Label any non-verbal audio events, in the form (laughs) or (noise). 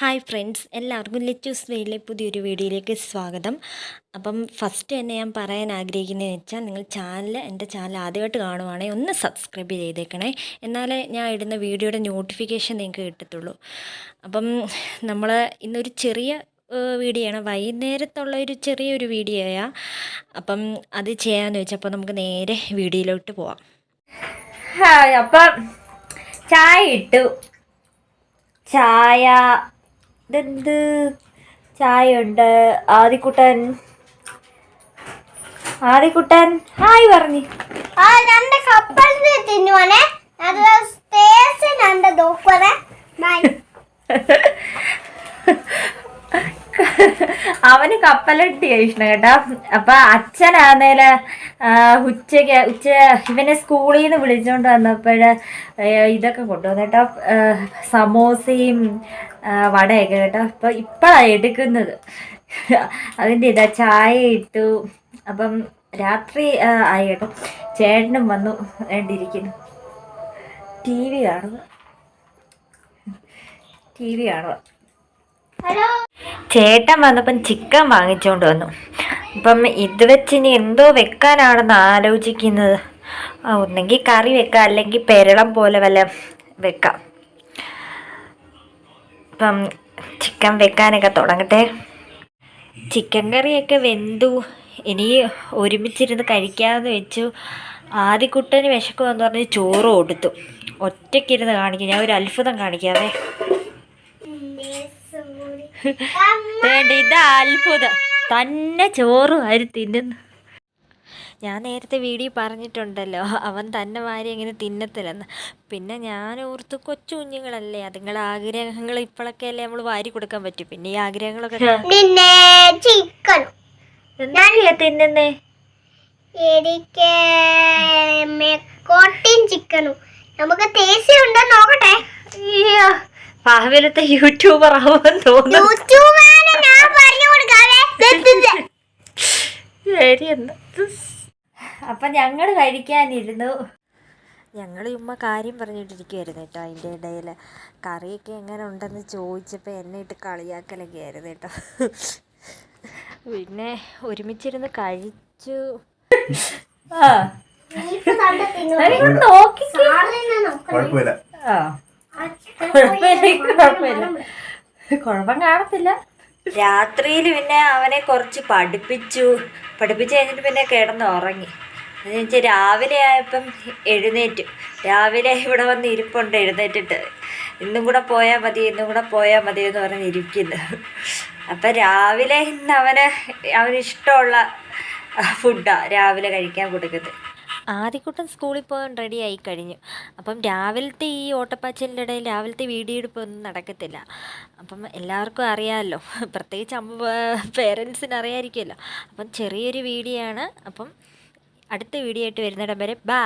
Hi friends എല്ലാവർക്കും ലിറ്റൂസ് വെയിലെ പുതിയൊരു വീഡിയോയിലേക്ക് സ്വാഗതം. അപ്പം ഫസ്റ്റ് തന്നെ ഞാൻ പറയാൻ ആഗ്രഹിക്കുന്നതെന്ന് വെച്ചാൽ നിങ്ങൾ ചാനൽ എന്റെ ചാനൽ ആദ്യമായിട്ട് കാണുവാണെങ്കിൽ ഒന്ന് സബ്സ്ക്രൈബ് ചെയ്തേക്കണേ. എന്നാലേ ഞാൻ ഇടുന്ന വീഡിയോയുടെ നോട്ടിഫിക്കേഷൻ നിങ്ങൾക്ക് കിട്ടത്തുള്ളൂ. അപ്പം നമ്മൾ ഇന്നൊരു ചെറിയ വീഡിയോ ആണ് വൈകുന്നേരത്തുള്ള ഒരു ചെറിയൊരു വീഡിയോയാണ് അപ്പം അത് ചെയ്യാമെന്ന് വെച്ചപ്പോൾ നമുക്ക് നേരെ വീഡിയോയിലോട്ട് പോവാം. ഹായ് അപ്പം ചായ ഇട്ടു. ചായ ഇതെന്ത്? ചായ ഉണ്ട് ആദിക്കുട്ടൻ. ആദിക്കുട്ടൻ ഹായ് പറഞ്ഞു. ആ രണ്ട് കപ്പലിന് തിന്നുവാനേ അത് സ്റ്റേഷൻ ഉണ്ട് നോക്കുവാനേ ബൈ (laughs) അവന് കപ്പലട്ടി ഇഷ്ടം കേട്ടോ? അപ്പൊ അച്ഛനാന്നേൽ ഉച്ചയ്ക്ക് ഉച്ച ഇവനെ സ്കൂളിൽ നിന്ന് വിളിച്ചോണ്ട് വന്നപ്പോഴ് ഇതൊക്കെ കൊണ്ടുവന്നു കേട്ടോ. സമോസയും വടയൊക്കെ കേട്ടോ. അപ്പൊ ഇപ്പഴാ എടുക്കുന്നത്. അതിന്റെ ഇതാ ചായ ഇട്ടു. അപ്പം രാത്രി ആയി കേട്ടോ. ചേട്ടനും വന്നു വേണ്ടിയിരിക്കുന്നു ടി വി കാണുക ടി വി കാണുക. ഹലോ? ചേട്ടൻ വന്നപ്പം ചിക്കൻ വാങ്ങിച്ചുകൊണ്ട് വന്നു. അപ്പം ഇത് വെച്ച് ഇനി എന്തോ വെക്കാനാണെന്ന് ആലോചിക്കുന്നത്. ഒന്നെങ്കിൽ കറി വെക്കാം അല്ലെങ്കിൽ പെരളം പോലെ വല്ല വെക്കാം. അപ്പം ചിക്കൻ വെക്കാനൊക്കെ തുടങ്ങട്ടെ. ചിക്കൻ കറിയൊക്കെ വെന്തു. ഇനി ഒരുമിച്ചിരുന്ന് കഴിക്കാമെന്ന് വെച്ചു. ആദ്യക്കുട്ടന് വിശക്കുമെന്ന് പറഞ്ഞ് ചോറ് കൊടുത്തു. ഒറ്റയ്ക്കിരുന്ന് കാണിക്കും. ഞാൻ ഒരു അത്ഭുതം കാണിക്കാവേ. വേണ്ട ഇത് അത്ഭുതം. തന്നെ ചോറ് വാരി തിന്നുന്നു. ഞാൻ നേരത്തെ വീഡിയോ പറഞ്ഞിട്ടുണ്ടല്ലോ അവൻ തന്നെ വാരി അങ്ങനെ തിന്നത്തില്ലെന്ന്. പിന്നെ ഞാൻ ഓർത്ത് കൊച്ചു കുഞ്ഞുങ്ങളല്ലേ അതുങ്ങളെ ആഗ്രഹങ്ങൾ ഇപ്പോഴൊക്കെ അല്ലേ നമ്മൾ വാരി കൊടുക്കാൻ പറ്റും. പിന്നെ ഈ ആഗ്രഹങ്ങളൊക്കെ എന്താ തിന്നുന്നേ? എനിക്ക് ചിക്കനും. നമുക്ക് ടേസ്റ്റ് ഉണ്ടോ നോക്കട്ടെ. അയ്യോ, ഭാവിയിലത്തെ യൂട്യൂബർ ആവുമെന്ന് തോന്നുന്നു. യൂട്യൂബാണ് ഞാൻ പറഞ്ഞു കൊടുക്കാവേ ദേ, ദേ, ദേ. ശരി എന്നാ. അപ്പം ഞങ്ങൾ കഴിക്കാനിരുന്നു. ഞങ്ങൾ ഉമ്മ കാര്യം പറഞ്ഞിട്ടിരിക്കുമായിരുന്നു കേട്ടോ അതിന്റെ ഇടയിൽ കറിയൊക്കെ എങ്ങനെ ഉണ്ടെന്ന് ചോദിച്ചപ്പോൾ എന്നെ ഇട്ട് കളിയാക്കലൊക്കെ ആയിരുന്നു കേട്ടോ. പിന്നെ ഒരുമിച്ചിരുന്ന് കഴിച്ചു. ആ. നോക്കി ആ. കുഴപ്പമില്ല കുഴപ്പമില്ല കുഴപ്പം കാണത്തില്ല. രാത്രിയിൽ പിന്നെ അവനെ കുറച്ച് പഠിപ്പിച്ചു. പഠിപ്പിച്ച് കഴിഞ്ഞിട്ട് പിന്നെ കിടന്ന് ഉറങ്ങി എന്നുവെച്ചാൽ രാവിലെ ആയപ്പം എഴുന്നേറ്റു. രാവിലെ ഇവിടെ വന്ന് ഇരിപ്പുണ്ട് എഴുന്നേറ്റിട്ട്. ഇന്നും കൂടെ പോയാൽ മതി ഇന്നും കൂടെ പോയാൽ മതി എന്ന് പറഞ്ഞ് ഇരിക്കുന്നു. അപ്പം രാവിലെ ഇന്ന് അവന് അവന് ഇഷ്ടമുള്ള ഫുഡാണ് രാവിലെ കഴിക്കാൻ കൊടുക്കുന്നത്. ആദ്യക്കൂട്ടം സ്കൂളിൽ പോകാൻ റെഡി ആയി കഴിഞ്ഞു. അപ്പം രാവിലത്തെ ഈ ഓട്ടപ്പാച്ചിലിന്റെ ഇടയിൽ രാവിലത്തെ വീഡിയോ എടുപ്പൊന്നും നടക്കത്തില്ല. അപ്പം എല്ലാവർക്കും അറിയാമല്ലോ. പ്രത്യേകിച്ച് അമ്മ പേരൻസിന് അറിയാമായിരിക്കുമല്ലോ അപ്പം ചെറിയൊരു വീഡിയോ ആണ് അപ്പം അടുത്ത വീഡിയോ ആയിട്ട് വരുന്നിടം വരെ ബാ